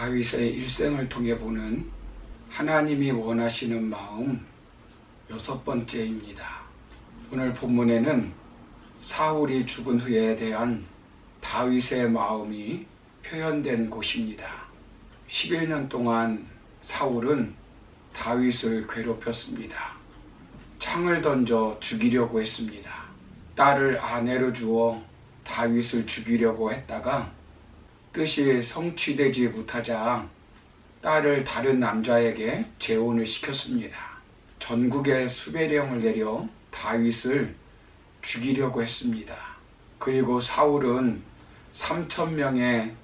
다윗의 일생을 통해 보는 하나님이 원하시는 마음 여섯 번째입니다. 오늘 본문에는 사울이 죽은 후에 대한 다윗의 마음이 표현된 곳입니다. 11년 동안 사울은 다윗을 괴롭혔습니다. 창을 던져 죽이려고 했습니다. 딸을 아내로 주어 다윗을 죽이려고 했다가 뜻이 성취되지 못하자 딸을 다른 남자에게 재혼을 시켰습니다. 전국에 수배령을 내려 다윗을 죽이려고 했습니다. 그리고 사울은 3천 명의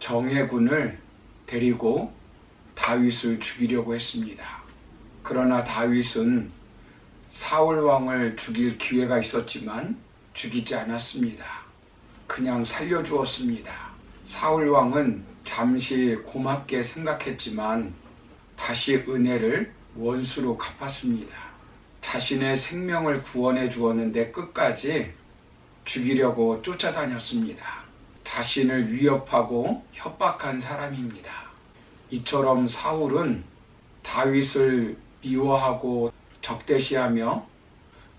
정예군을 데리고 다윗을 죽이려고 했습니다. 그러나 다윗은 사울 왕을 죽일 기회가 있었지만 죽이지 않았습니다. 그냥 살려주었습니다. 사울 왕은 잠시 고맙게 생각했지만 다시 은혜를 원수로 갚았습니다. 자신의 생명을 구원해 주었는데 끝까지 죽이려고 쫓아다녔습니다. 자신을 위협하고 협박한 사람입니다. 이처럼 사울은 다윗을 미워하고 적대시하며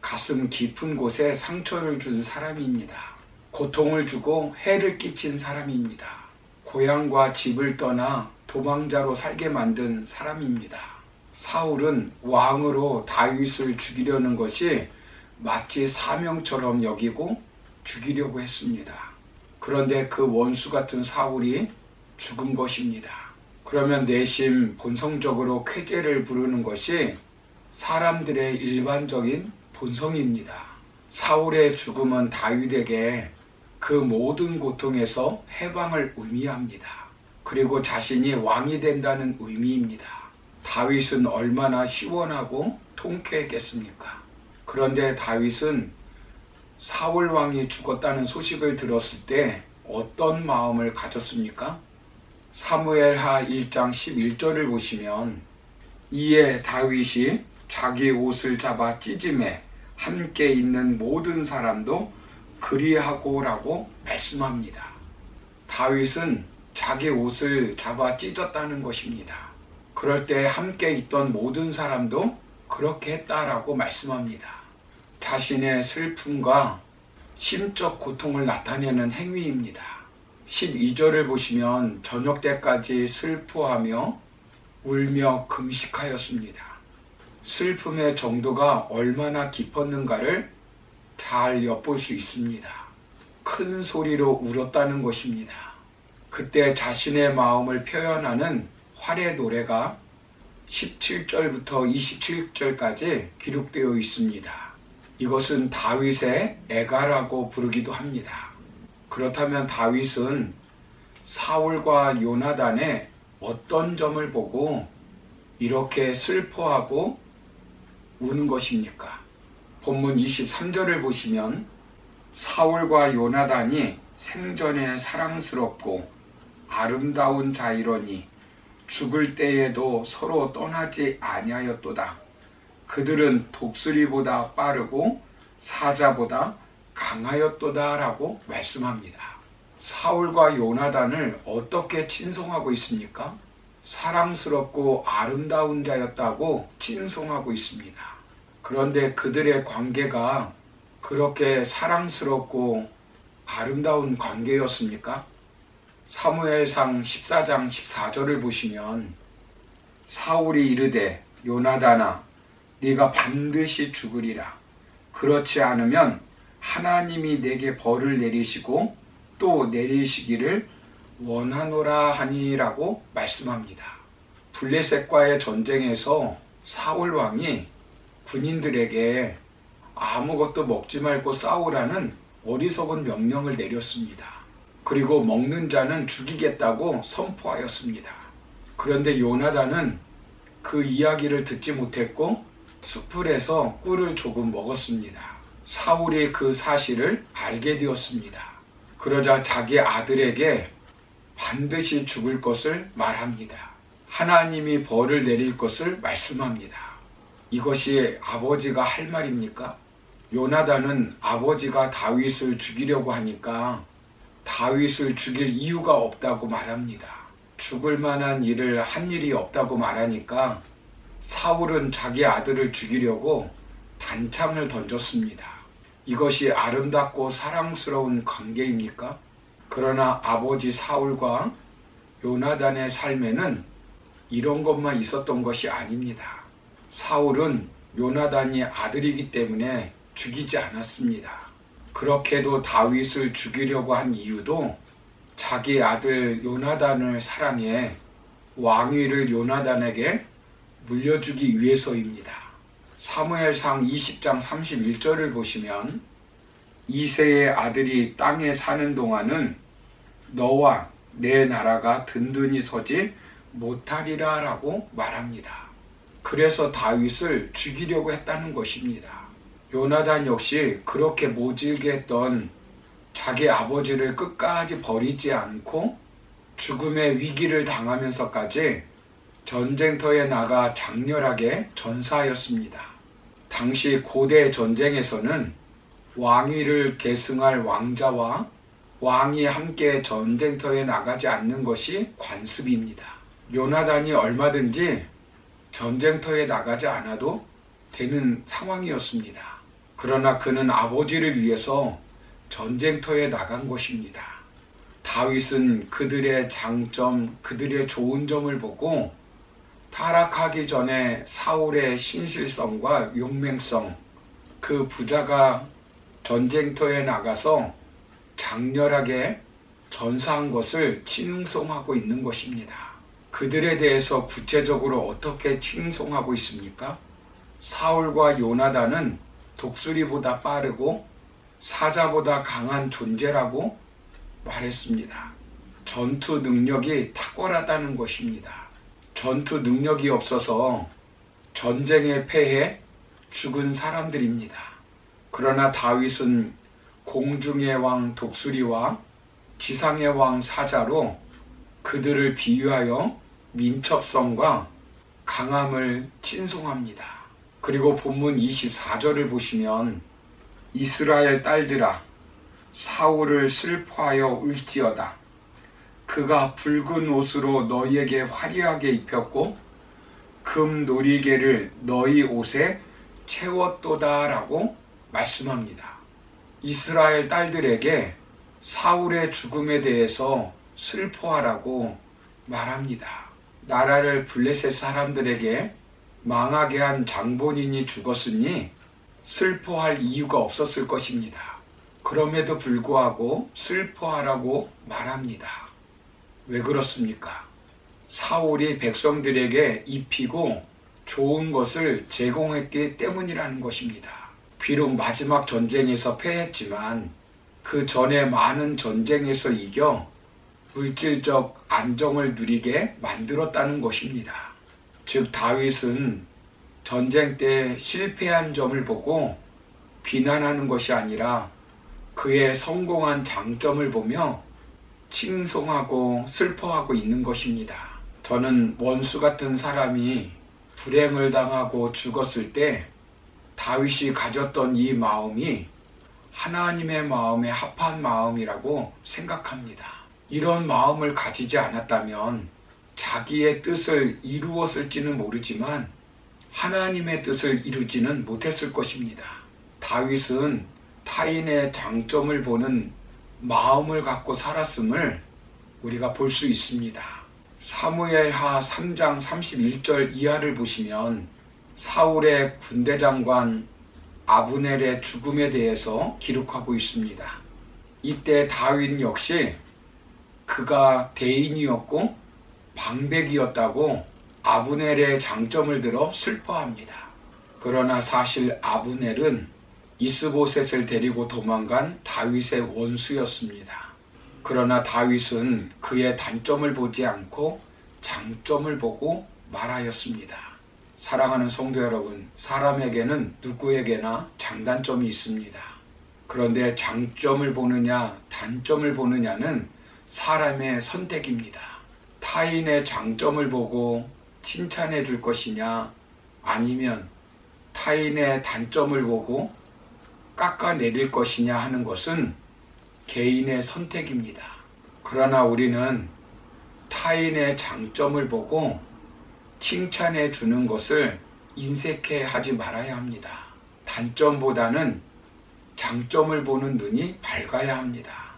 가슴 깊은 곳에 상처를 준 사람입니다. 고통을 주고 해를 끼친 사람입니다. 고향과 집을 떠나 도망자로 살게 만든 사람입니다. 사울은 왕으로 다윗을 죽이려는 것이 마치 사명처럼 여기고 죽이려고 했습니다. 그런데 그 원수 같은 사울이 죽은 것입니다. 그러면 내심 본성적으로 쾌재를 부르는 것이 사람들의 일반적인 본성입니다. 사울의 죽음은 다윗에게 그 모든 고통에서 해방을 의미합니다. 그리고 자신이 왕이 된다는 의미입니다. 다윗은 얼마나 시원하고 통쾌했겠습니까? 그런데 다윗은 사울 왕이 죽었다는 소식을 들었을 때 어떤 마음을 가졌습니까? 사무엘하 1장 11절을 보시면 이에 다윗이 자기 옷을 잡아 찢음에 함께 있는 모든 사람도 그리하고라고 말씀합니다. 다윗은 자기 옷을 잡아 찢었다는 것입니다. 그럴 때 함께 있던 모든 사람도 그렇게 했다라고 말씀합니다. 자신의 슬픔과 심적 고통을 나타내는 행위입니다. 12절을 보시면 저녁 때까지 슬퍼하며 울며 금식하였습니다. 슬픔의 정도가 얼마나 깊었는가를 잘 엿볼 수 있습니다. 큰 소리로 울었다는 것입니다. 그때 자신의 마음을 표현하는 활의 노래가 17절부터 27절까지 기록되어 있습니다. 이것은 다윗의 애가라고 부르기도 합니다. 그렇다면 다윗은 사울과 요나단의 어떤 점을 보고 이렇게 슬퍼하고 우는 것입니까? 본문 23절을 보시면 사울과 요나단이 생전에 사랑스럽고 아름다운 자이러니 죽을 때에도 서로 떠나지 아니하였도다. 그들은 독수리보다 빠르고 사자보다 강하였도다라고 말씀합니다. 사울과 요나단을 어떻게 칭송하고 있습니까? 사랑스럽고 아름다운 자였다고 칭송하고 있습니다. 그런데 그들의 관계가 그렇게 사랑스럽고 아름다운 관계였습니까? 사무엘상 14장 14절을 보시면 사울이 이르되 요나단아 네가 반드시 죽으리라 그렇지 않으면 하나님이 내게 벌을 내리시고 또 내리시기를 원하노라 하니라고 말씀합니다. 블레셋과의 전쟁에서 사울 왕이 군인들에게 아무것도 먹지 말고 싸우라는 어리석은 명령을 내렸습니다. 그리고 먹는 자는 죽이겠다고 선포하였습니다. 그런데 요나단은 그 이야기를 듣지 못했고 숯불에서 꿀을 조금 먹었습니다. 사울이 그 사실을 알게 되었습니다. 그러자 자기 아들에게 반드시 죽을 것을 말합니다. 하나님이 벌을 내릴 것을 말씀합니다. 이것이 아버지가 할 말입니까? 요나단은 아버지가 다윗을 죽이려고 하니까 다윗을 죽일 이유가 없다고 말합니다. 죽을 만한 일을 한 일이 없다고 말하니까 사울은 자기 아들을 죽이려고 단창을 던졌습니다. 이것이 아름답고 사랑스러운 관계입니까? 그러나 아버지 사울과 요나단의 삶에는 이런 것만 있었던 것이 아닙니다. 사울은 요나단이 아들이기 때문에 죽이지 않았습니다. 그렇게도 다윗을 죽이려고 한 이유도 자기 아들 요나단을 사랑해 왕위를 요나단에게 물려주기 위해서입니다. 사무엘상 20장 31절을 보시면 이세의 아들이 땅에 사는 동안은 너와 내 나라가 든든히 서지 못하리라 라고 말합니다. 그래서 다윗을 죽이려고 했다는 것입니다. 요나단 역시 그렇게 모질게 했던 자기 아버지를 끝까지 버리지 않고 죽음의 위기를 당하면서까지 전쟁터에 나가 장렬하게 전사하였습니다. 당시 고대 전쟁에서는 왕위를 계승할 왕자와 왕이 함께 전쟁터에 나가지 않는 것이 관습입니다. 요나단이 얼마든지 전쟁터에 나가지 않아도 되는 상황이었습니다. 그러나 그는 아버지를 위해서 전쟁터에 나간 것입니다. 다윗은 그들의 장점, 그들의 좋은 점을 보고 타락하기 전에 사울의 신실성과 용맹성, 그 부자가 전쟁터에 나가서 장렬하게 전사한 것을 칭송하고 있는 것입니다. 그들에 대해서 구체적으로 어떻게 칭송하고 있습니까? 사울과 요나단은 독수리보다 빠르고 사자보다 강한 존재라고 말했습니다. 전투 능력이 탁월하다는 것입니다. 전투 능력이 없어서 전쟁에 패해 죽은 사람들입니다. 그러나 다윗은 공중의 왕 독수리와 지상의 왕 사자로 그들을 비유하여 민첩성과 강함을 칭송합니다. 그리고 본문 24절을 보시면 이스라엘 딸들아 사울을 슬퍼하여 울지어다. 그가 붉은 옷으로 너희에게 화려하게 입혔고 금 놀이개를 너희 옷에 채웠도다라고 말씀합니다. 이스라엘 딸들에게 사울의 죽음에 대해서 슬퍼하라고 말합니다. 나라를 블레셋 사람들에게 망하게 한 장본인이 죽었으니 슬퍼할 이유가 없었을 것입니다. 그럼에도 불구하고 슬퍼하라고 말합니다. 왜 그렇습니까? 사울이 백성들에게 입히고 좋은 것을 제공했기 때문이라는 것입니다. 비록 마지막 전쟁에서 패했지만 그 전에 많은 전쟁에서 이겨 물질적 안정을 누리게 만들었다는 것입니다. 즉 다윗은 전쟁 때 실패한 점을 보고 비난하는 것이 아니라 그의 성공한 장점을 보며 칭송하고 슬퍼하고 있는 것입니다. 저는 원수 같은 사람이 불행을 당하고 죽었을 때 다윗이 가졌던 이 마음이 하나님의 마음에 합한 마음이라고 생각합니다. 이런 마음을 가지지 않았다면 자기의 뜻을 이루었을지는 모르지만 하나님의 뜻을 이루지는 못했을 것입니다. 다윗은 타인의 장점을 보는 마음을 갖고 살았음을 우리가 볼 수 있습니다. 사무엘하 3장 31절 이하를 보시면 사울의 군대 장관 아브넬의 죽음에 대해서 기록하고 있습니다. 이때 다윗 역시 그가 대인이었고 방백이었다고 아브넬의 장점을 들어 슬퍼합니다. 그러나 사실 아브넬은 이스보셋을 데리고 도망간 다윗의 원수였습니다. 그러나 다윗은 그의 단점을 보지 않고 장점을 보고 말하였습니다. 사랑하는 성도 여러분, 사람에게는 누구에게나 장단점이 있습니다. 그런데 장점을 보느냐, 단점을 보느냐는 사람의 선택입니다. 타인의 장점을 보고 칭찬해 줄 것이냐, 아니면 타인의 단점을 보고 깎아내릴 것이냐 하는 것은 개인의 선택입니다. 그러나 우리는 타인의 장점을 보고 칭찬해 주는 것을 인색해 하지 말아야 합니다. 단점보다는 장점을 보는 눈이 밝아야 합니다.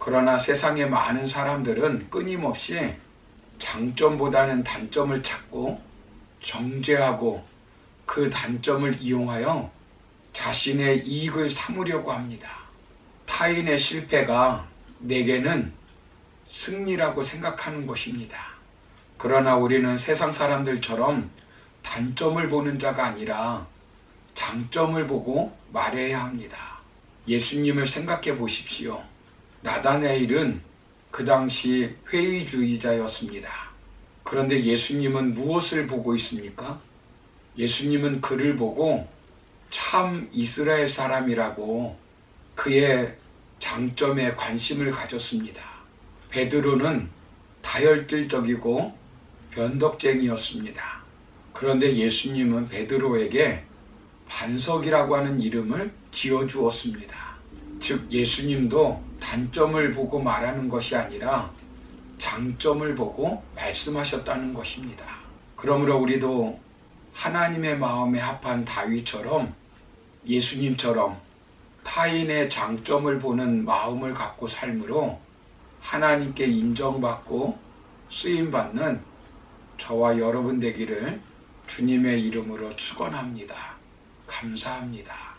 그러나 세상의 많은 사람들은 끊임없이 장점보다는 단점을 찾고 정죄하고 그 단점을 이용하여 자신의 이익을 삼으려고 합니다. 타인의 실패가 내게는 승리라고 생각하는 것입니다. 그러나 우리는 세상 사람들처럼 단점을 보는 자가 아니라 장점을 보고 말해야 합니다. 예수님을 생각해 보십시오. 나다네일은 그 당시 회의주의자였습니다. 그런데 예수님은 무엇을 보고 있습니까? 예수님은 그를 보고 참 이스라엘 사람이라고 그의 장점에 관심을 가졌습니다. 베드로는 다혈질적이고 변덕쟁이였습니다. 그런데 예수님은 베드로에게 반석이라고 하는 이름을 지어 주었습니다. 즉 예수님도 단점을 보고 말하는 것이 아니라 장점을 보고 말씀하셨다는 것입니다. 그러므로 우리도 하나님의 마음에 합한 다윗처럼 예수님처럼 타인의 장점을 보는 마음을 갖고 삶으로 하나님께 인정받고 쓰임받는 저와 여러분 되기를 주님의 이름으로 축원합니다. 감사합니다.